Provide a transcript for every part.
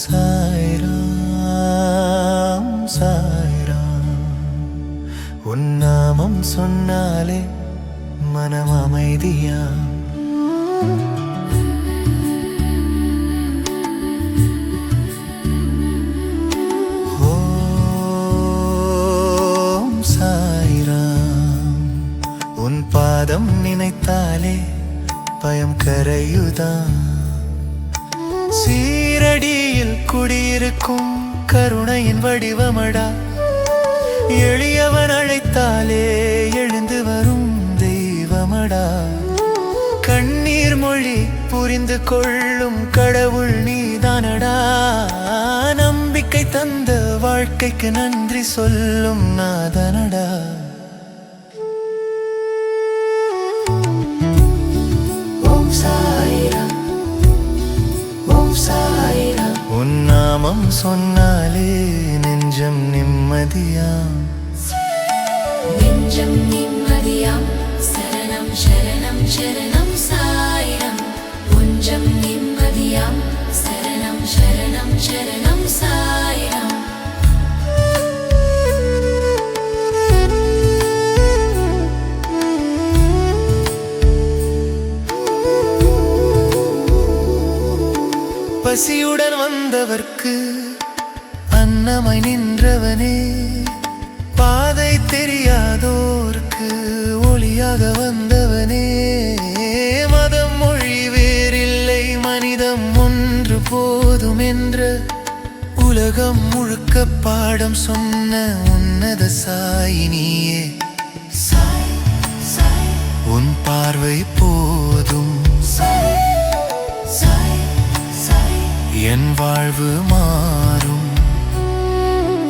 சாய்ராம் உன் நாமம் சொன்னாலே மனம் அமைதியா? பாதம் நினைத்தாலே பயம் கரையுதான் சீரடி இருக்கும் கருணையின் வடிவமடா. எளியவன் அழைத்தாலே எழுந்து வரும் தெய்வமடா. கண்ணீர் மொழி புரிந்து கொள்ளும் கடவுள் நீதானடா. நம்பிக்கை தந்த வாழ்க்கைக்கு நன்றி சொல்லும் நாதனடா. நாமம் சொன்னாலே நெஞ்சம் நிம்மதியாம். நெஞ்சம் நிம்மதியாம். சரணம் சரணம் சரணம் சாயம் உஞ்சம் நிம்மதியாம். சரணம் சரணம் சரணம். பசியுடன் வந்தவர்க்கு அன்னமாய் நின்றவனே. பாதை தெரியாதோர்க்கு ஒளியாக வந்தவனே. மதம் மொழி வேறில்லை மனிதம் ஒன்று போதும் என்ற உலகம் முழுக்க பாடம் சொன்ன உன்னத சாயினியே. சாய் சாய். உன் பார்வை போதும் என் வாழ்வு மாறும்.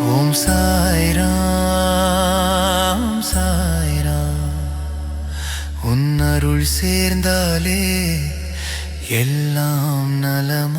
ஓம் சாய்ராம் சாய்ராம். உன் அருள் சேர்ந்தாலே எல்லாம் நலமா